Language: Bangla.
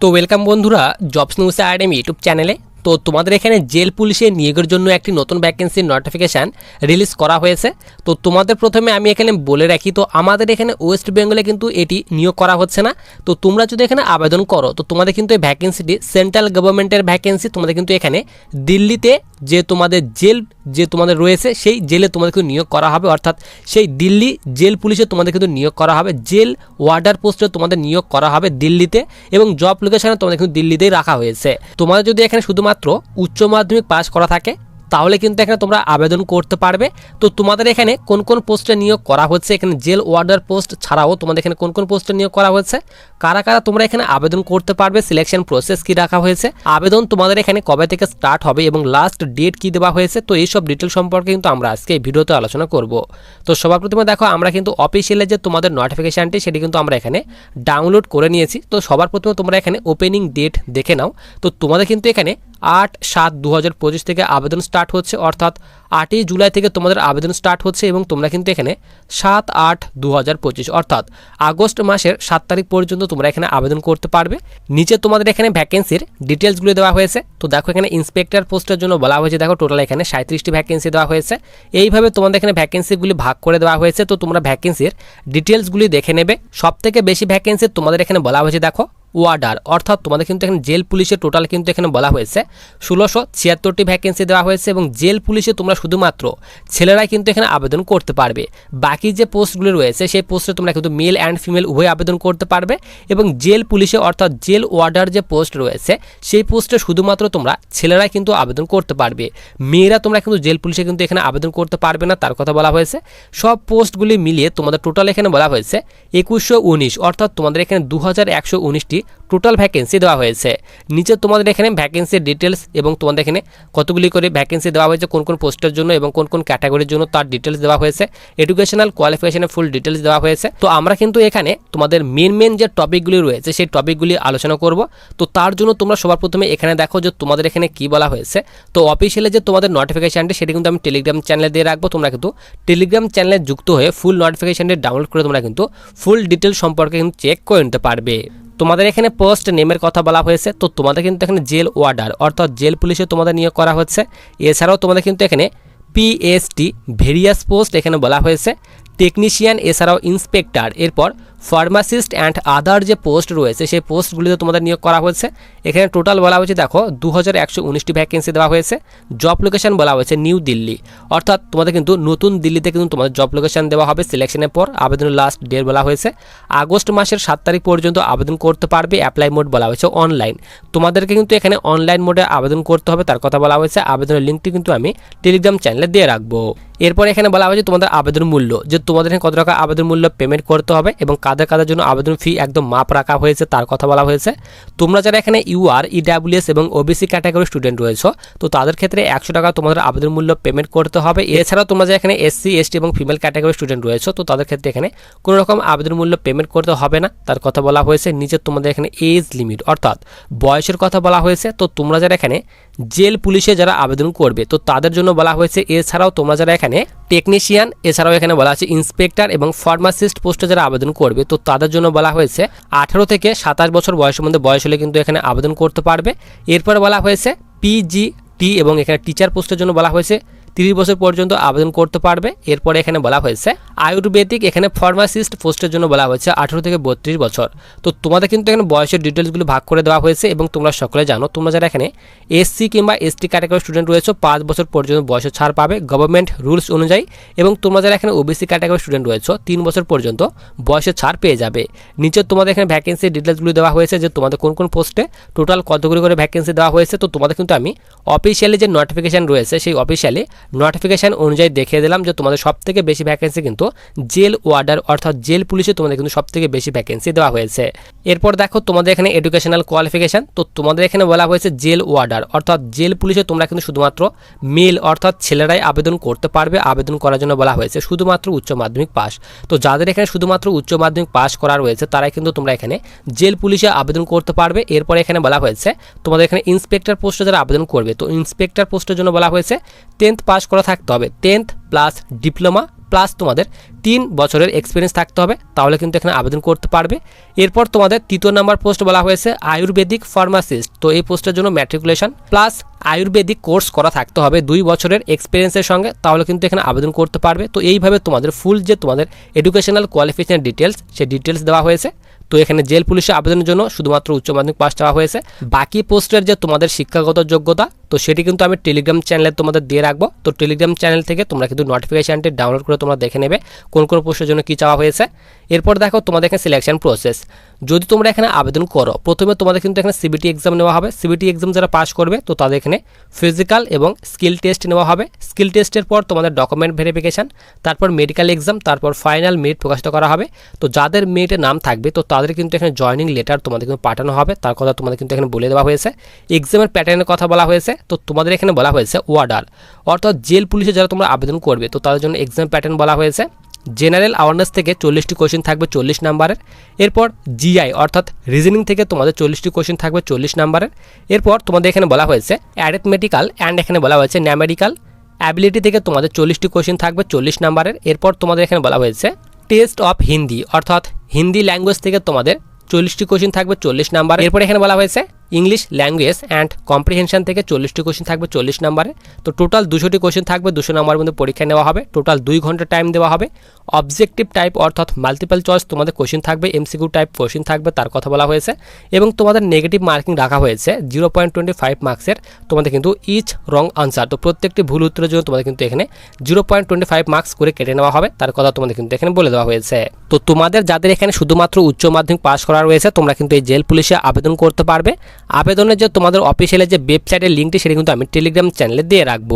তো ওয়েলকাম বন্ধুরা জবস নিউজ আরএম ইউটিউব চ্যানেলে তো তোমাদের এখানে জেল পুলিশের নিয়োগের জন্য একটি নতুন ভ্যাকেন্সির নোটিফিকেশান রিলিজ করা হয়েছে। তো তোমাদের প্রথমে আমি এখানে বলে রাখি, তো আমাদের এখানে ওয়েস্ট বেঙ্গলে কিন্তু এটি নিয়োগ করা হচ্ছে না। তো তোমরা যদি এখানে আবেদন করো, তো তোমাদের কিন্তু এই ভ্যাকেন্সিটি সেন্ট্রাল গভর্নমেন্টের ভ্যাকেন্সি তোমাদের কিন্তু এখানে দিল্লিতে যে তোমাদের জেল যে তোমাদের রয়েছে, সেই জেলে তোমাদের কিন্তু নিয়োগ করা হবে। অর্থাৎ সেই দিল্লি জেল পুলিশে তোমাদের কিন্তু নিয়োগ করা হবে, জেল ওয়ার্ডার পোস্টে তোমাদের নিয়োগ করা হবে দিল্লিতে এবং জব লোকেশনে তোমাদের কিন্তু দিল্লিতেই রাখা হয়েছে। তোমাদের যদি এখানে শুধুমাত্র উচ্চ মাধ্যমিক পাস করা থাকে, তাহলে কিন্তু এখানে তোমরা আবেদন করতে পারবে। তো তোমাদের এখানে কোন কোন পোস্টে নিয়োগ করা হচ্ছে? এখানে জেল ওয়ার্ডার পোস্ট ছাড়াও তোমাদের এখানে কোন কোন পোস্টে নিয়োগ করা হয়েছে কারা কারা তোমরা এখানে আবেদন করতে পারবে? সিলেকশন প্রসেস কি রাখা হয়েছে? আবেদন তোমাদের এখানে কবে থেকে স্টার্ট হবে এবং লাস্ট ডেট কি দেওয়া হয়েছে? তো এইসব ডিটেল সম্পর্কে কিন্তু আমরা আজকে এই ভিডিওতে আলোচনা করব। তো সবার প্রথমে দেখো, আমরা কিন্তু অফিসিয়ালে যে তোমাদের নোটিফিকেশানটি সেটি কিন্তু আমরা এখানে ডাউনলোড করে নিয়েছি। তো সবার প্রথমে তোমরা এখানে ওপেনিং ডেট দেখে নাও। তো তোমাদের কিন্তু এখানে আট সাত দু থেকে আবেদন স্টার্ট হচ্ছে অর্থাৎ আটই জুলাই থেকে তোমাদের আবেদন স্টার্ট হচ্ছে এবং তোমরা কিন্তু এখানে সাত আট দু পঁচিশ, অর্থাৎ আগস্ট মাসের সাত তারিখ পর্যন্ত তোমরা এখানে আবেদন করতে পারবে। নিচে তোমাদের এখানে ভ্যাকেন্সির ডিটেলসগুলো দেওয়া হয়েছে। তো দেখো এখানে ইন্সপেক্টর পোস্টের জন্য বলা হয়েছে, দেখো টোটাল এখানে সাঁত্রিশটি ভ্যাকেন্সি দেওয়া হয়েছে। এইভাবে তোমাদের এখানে ভ্যাকেন্সিগুলি ভাগ করে দেওয়া হয়েছে, তো তোমরা ভ্যাকেন্সির ডিটেলসগুলি দেখে নেবে। সব থেকে বেশি ভ্যাকেন্সি তোমাদের এখানে বলা হয়েছে, দেখো, ওয়ার্ডার, অর্থাৎ তোমাদের কিন্তু এখানে জেল পুলিশের টোটাল কিন্তু এখানে বলা হয়েছে। ষোলোশো ছিয়াত্তরটি ভ্যাকেন্সি দেওয়া হয়েছে এবং জেল পুলিশে তোমরা শুধুমাত্র ছেলেরাই কিন্তু এখানে আবেদন করতে পারবে। বাকি যে পোস্টগুলি রয়েছে, সেই পোস্টে তোমরা কিন্তু মেল অ্যান্ড ফিমেল উভয় আবেদন করতে পারবে এবং জেল পুলিশে অর্থাৎ জেল ওয়ার্ডার যে পোস্ট রয়েছে, সেই পোস্টে শুধুমাত্র তোমরা ছেলেরাই কিন্তু আবেদন করতে পারবে। মেয়েরা তোমরা কিন্তু জেল পুলিশে কিন্তু এখানে আবেদন করতে পারবে না, তার কথা বলা হয়েছে। সব পোস্টগুলি মিলিয়ে তোমাদের টোটাল এখানে বলা হয়েছে একুশশো উনিশ, অর্থাৎ তোমাদের এখানে দু হাজার একশো উনিশটি টোটাল ভ্যাকেন্সি দেওয়া হয়েছে। নিচে তোমাদের এখানে ভ্যাকেন্সির ডিটেলস এবং তোমাদের এখানে কতগুলি করে ভ্যাকেন্সি দেওয়া হয়েছে, কোন কোন পোস্টের জন্য এবং কোন কোন ক্যাটাগরির জন্য তার ডিটেলস দেওয়া হয়েছে। এডুকেশনাল কোয়ালিফিকেশনের ফুল ডিটেলস দেওয়া হয়েছে। তো আমরা কিন্তু এখানে তোমাদের মেন মেন যে টপিকগুলি রয়েছে, সেই টপিকগুলি আলোচনা করব। তো তার জন্য তোমরা সবার প্রথমে এখানে দেখো যে তোমাদের এখানে কি বলা হয়েছে। তো অফিসিয়ালি যে তোমাদের নোটিফিকেশানটি সেটি কিন্তু আমি টেলিগ্রাম চ্যানেলে দিয়ে রাখব। তোমরা কিন্তু টেলিগ্রাম চ্যানেলে যুক্ত হয়ে ফুল নোটিফিকেশানটি ডাউনলোড করে তোমরা কিন্তু ফুল ডিটেল সম্পর্কে কিন্তু চেক করে নিতে পারবে। তোমাদের এখানে পোস্ট নেমের কথা বলা হয়েছে, তো তোমাদের কিন্তু এখানে জেল ওয়ার্ডার অর্থাৎ জেল পুলিশে তোমাদের নিয়োগ করা হচ্ছে। এছাড়াও তোমাদের কিন্তু এখানে পিএসটি ভেরিয়াস পোস্ট এখানে বলা হয়েছে। টেকনিশিয়ান এছাড়াও ইন্সপেক্টর এরপর ফার্মাসিস্ট অ্যান্ড আদার যে পোস্ট রয়েছে, সেই পোস্টগুলিতে তোমাদের নিয়োগ করা হয়েছে। এখানে টোটাল বলা হয়েছে, দেখো দু হাজার একশো উনিশটি ভ্যাকেন্সি দেওয়া হয়েছে। জব লোকেশন বলা হয়েছে নিউ দিল্লি অর্থাৎ তোমাদের কিন্তু নতুন দিল্লিতে কিন্তু তোমাদের জব লোকেশন দেওয়া হবে সিলেকশনের পর। আবেদনের লাস্ট ডেট বলা হয়েছে। আগস্ট মাসের সাত তারিখ পর্যন্ত আবেদন করতে পারবে অ্যাপ্লাই মোড বলা হয়েছে অনলাইন তোমাদেরকে কিন্তু এখানে অনলাইন মোডে আবেদন করতে হবে, তার কথা বলা হয়েছে। আবেদনের লিঙ্কটি কিন্তু আমি টেলিগ্রাম চ্যানেলে দিয়ে রাখব। এরপর এখানে বলা হয়েছে তোমাদের আবেদন মূল্য, যে তোমাদের এখানে কত টাকা আবেদন মূল্য পেমেন্ট করতে হবে এবং কাদের কাদের জন্য আবেদন ফি একদম মাপ রাখা হয়েছে, তার কথা বলা হয়েছে। তোমরা যারা এখানে ইউআর ইডাব্লিউএস এবং ওবিসি ক্যাটাগরি স্টুডেন্ট রয়েছে, তো তাদের ক্ষেত্রে একশো টাকা তোমাদের আবেদন মূল্য পেমেন্ট করতে হবে। এছাড়াও তোমরা যারা এখানে এসসি এসটি এবং ফিমেল ক্যাটাগরি স্টুডেন্ট রয়েছে, তো তাদের ক্ষেত্রে এখানে কোনো রকম আবেদন মূল্য পেমেন্ট করতে হবে না, তার কথা বলা হয়েছে। নিচে তোমাদের এখানে এজ লিমিট অর্থাৎ বয়সের কথা বলা হয়েছে। তো তোমরা যারা এখানে জেল পুলিশে যারা আবেদন করবে, তো তাদের জন্য বলা হয়েছে, এছাড়াও তোমরা যারা এখানে টেকনিশিয়ান এছাড়াও এখানে বলা আছে ইন্সপেক্টর এবং ফার্মাসিস্ট পোস্টে যারা আবেদন করবে, তো তাদের জন্য বলা হয়েছে, আঠারো থেকে সাতাশ বছর বয়সের মধ্যে বয়স হলে কিন্তু এখানে আবেদন করতে পারবে। এরপরে বলা হয়েছে পিজি টি এবং এখানে টিচার পোস্টের জন্য বলা হয়েছে, তিরিশ বছর পর্যন্ত আবেদন করতে পারবে। এরপরে এখানে বলা হয়েছে আয়ুর্বেদিক এখানে ফার্মাসিস্ট পোস্টের জন্য বলা হয়েছে আঠেরো থেকে বত্রিশ বছর। তো তোমাদের কিন্তু এখানে বয়সের ডিটেলসগুলো ভাগ করে দেওয়া হয়েছে এবং তোমরা সকলে জানো। তোমরা যারা এখানে এসসি কিংবা এসটি ক্যাটাগরি স্টুডেন্ট রয়েছে, পাঁচ বছর পর্যন্ত বয়সের ছাড় পাবে গভর্নমেন্ট রুলস অনুযায়ী এবং তোমরা যারা এখানে ওবিসি ক্যাটাগরি স্টুডেন্ট রয়েছে, তিন বছর পর্যন্ত বয়সের ছাড় পেয়ে যাবে। নিচে তোমাদের এখানে ভ্যাকেন্সি ডিটেলসগুলো দেওয়া হয়েছে যে তোমাদের কোন কোন পোস্টে টোটাল কতগুলি করে ভ্যাকেন্সি দেওয়া হয়েছে। তো তোমাদের কিন্তু আমি অফিসিয়ালি যে নোটিফিকেশান রয়েছে, সেই অফিসিয়ালি নোটিফিকেশান অনুযায়ী দেখিয়ে দিলাম যে তোমাদের সব থেকে বেশি ভ্যাকেন্সি কিন্তু জেল ওয়ার্ডার অর্থাৎ জেল পুলিশে তোমাদের কিন্তু সব থেকে বেশি ভ্যাকেন্সি দেওয়া হয়েছে। এরপর দেখো, তোমাদের এখানে এডুকেশনাল কোয়ালিফিকেশান তো তোমাদের এখানে বলা হয়েছে জেল ওয়ার্ডার, অর্থাৎ জেল পুলিশে তোমরা কিন্তু শুধুমাত্র মেল অর্থাৎ ছেলেরাই আবেদন করতে পারবে, আবেদন করার জন্য বলা হয়েছে, শুধুমাত্র উচ্চ মাধ্যমিক পাস তো যাদের এখানে শুধুমাত্র উচ্চ মাধ্যমিক পাস করা রয়েছে, তারাই কিন্তু তোমরা এখানে জেল পুলিশে আবেদন করতে পারবে। এরপর এখানে বলা হয়েছে, তোমাদের এখানে ইন্সপেক্টর পোস্টে যারা আবেদন করবে, তো ইন্সপেক্টর পোস্টের জন্য বলা হয়েছে টেন্থ পাস করা থাকতে হবে টেন্থ প্লাস ডিপ্লোমা প্লাস তোমাদের তিন বছরের এক্সপিরিয়েন্স থাকতে হবে, তাহলে কিন্তু এখানে আবেদন করতে পারবে। এরপর তোমাদের তৃতীয় নাম্বার পোস্ট বলা হয়েছে, আয়ুর্বেদিক ফার্মাসিস্ট তো এই পোস্টের জন্য ম্যাট্রিকুলেশন প্লাস আয়ুর্বেদিক কোর্স করা থাকতে হবে দুই বছরের এক্সপিরিয়েন্সের সঙ্গে, তাহলে কিন্তু এখানে আবেদন করতে পারবে। তো এইভাবে তোমাদের ফুল যে তোমাদের এডুকেশনাল কোয়ালিফিকেশন ডিটেলস সেই ডিটেলস দেওয়া হয়েছে। তো এখানে জেল পুলিশে আবেদনের জন্য শুধুমাত্র উচ্চ মাধ্যমিক পাস চাওয়া হয়েছে। বাকি পোস্টের যে তোমাদের শিক্ষাগত যোগ্যতা, তো সেটি কিন্তু আমি টেলিগ্রাম চ্যানেলে তোমাদের দিয়ে রাখব। তো টেলিগ্রাম চ্যানেল থেকে তোমরা কিন্তু নোটিফিকেশানটি ডাউনলোড করে তোমরা দেখে নেবে কোন কোন পোস্টের জন্য কী চাওয়া হয়েছে। এরপর দেখো তোমাদের এখানে সিলেকশন প্রসেস যদি তোমরা এখানে আবেদন করো, প্রথমে তোমাদের কিন্তু এখানে সিবিটি এক্সাম নেওয়া হবে। সিবিটি এক্সাম যারা পাস করবে, তো তাদের এখানে ফিজিক্যাল এবং স্কিল টেস্ট নেওয়া হবে। স্কিল টেস্টের পর তোমাদের ডকুমেন্ট ভেরিফিকেশান তারপর মেডিকেল এক্সাম তারপর ফাইনাল মেরিট প্রকাশিত করা হবে। তো যাদের মেরিটে নাম থাকবে, তো তাদের কিন্তু এখানে জয়নিং লেটার তোমাদের কিন্তু পাঠানো হবে। তার কথা তোমাদের কিন্তু এখানে বলে দেওয়া হয়েছে। এক্সামের প্যাটার্নের কথা বলা হয়েছে। তো তোমাদের এখানে বলা হয়েছে ওয়ার্ডার অর্থাৎ জেল পুলিশে যারা তোমরা আবেদন করবে, তো তাদের জন্য এক্সাম প্যাটার্ন বলা হয়েছে। জেনারেল অ্যাওয়ারনেস থেকে চল্লিশটি কোশ্চেন থাকবে চল্লিশ নাম্বারের এরপর জিআই অর্থাৎ রিজনিং থেকে তোমাদের চল্লিশটি কোশ্চেন থাকবে চল্লিশ নাম্বারের এরপর তোমাদের এখানে বলা হয়েছে অ্যারিথমেটিক্যাল অ্যান্ড এখানে বলা হয়েছে ন্যামেডিক্যাল অ্যাবিলিটি থেকে তোমাদের চল্লিশটি কোশ্চেন থাকবে চল্লিশ নাম্বারের এরপর তোমাদের এখানে বলা হয়েছে টেস্ট অফ হিন্দি অর্থাৎ হিন্দি ল্যাঙ্গুয়েজ থেকে তোমাদের চল্লিশটি কোশ্চেন থাকবে চল্লিশ নাম্বার এরপর এখানে বলা হয়েছে ইংলিশ ল্যাঙ্গুয়েজ অ্যান্ড কম্প্রিহেনশন থেকে চল্লিশটি কোশ্চেন থাকবে চল্লিশ নাম্বারে। তো টোটাল দুশোটি কোশ্চেন থাকবে, দুশো নাম্বারের মধ্যে পরীক্ষা নেওয়া হবে। টোটাল দুই ঘণ্টা টাইম দেওয়া হবে। অবজেক্টিভ টাইপ অর্থাৎ মাল্টিপল চয়েস তোমাদের কোশ্চেন থাকবে এমসিকিউ টাইপ কোশ্চেন থাকবে, তার কথা বলা হয়েছে। এবং তোমাদের নেগেটিভ মার্কিং রাখা হয়েছে জিরো পয়েন্ট টোয়েন্টি ফাইভ মার্কসের তোমাদের কিন্তু ইচ রং আনসার তো প্রত্যেকটি ভুল উত্তরের জন্য তোমাদের কিন্তু এখানে zero point twenty five marks করে কেটে নেওয়া হবে, তার কথা তোমাদের কিন্তু এখানে বলে দেওয়া হয়েছে। তো তোমাদের যাদের এখানে শুধুমাত্র উচ্চ মাধ্যমিক পাস করা রয়েছে, তোমরা কিন্তু এই জেল পুলিশে আবেদন করতে পারবে। আবেদনের যে তোমাদের অফিসিয়ালের যে ওয়েবসাইটের লিঙ্কটি সেটি কিন্তু আমি টেলিগ্রাম চ্যানেলে দিয়ে রাখব।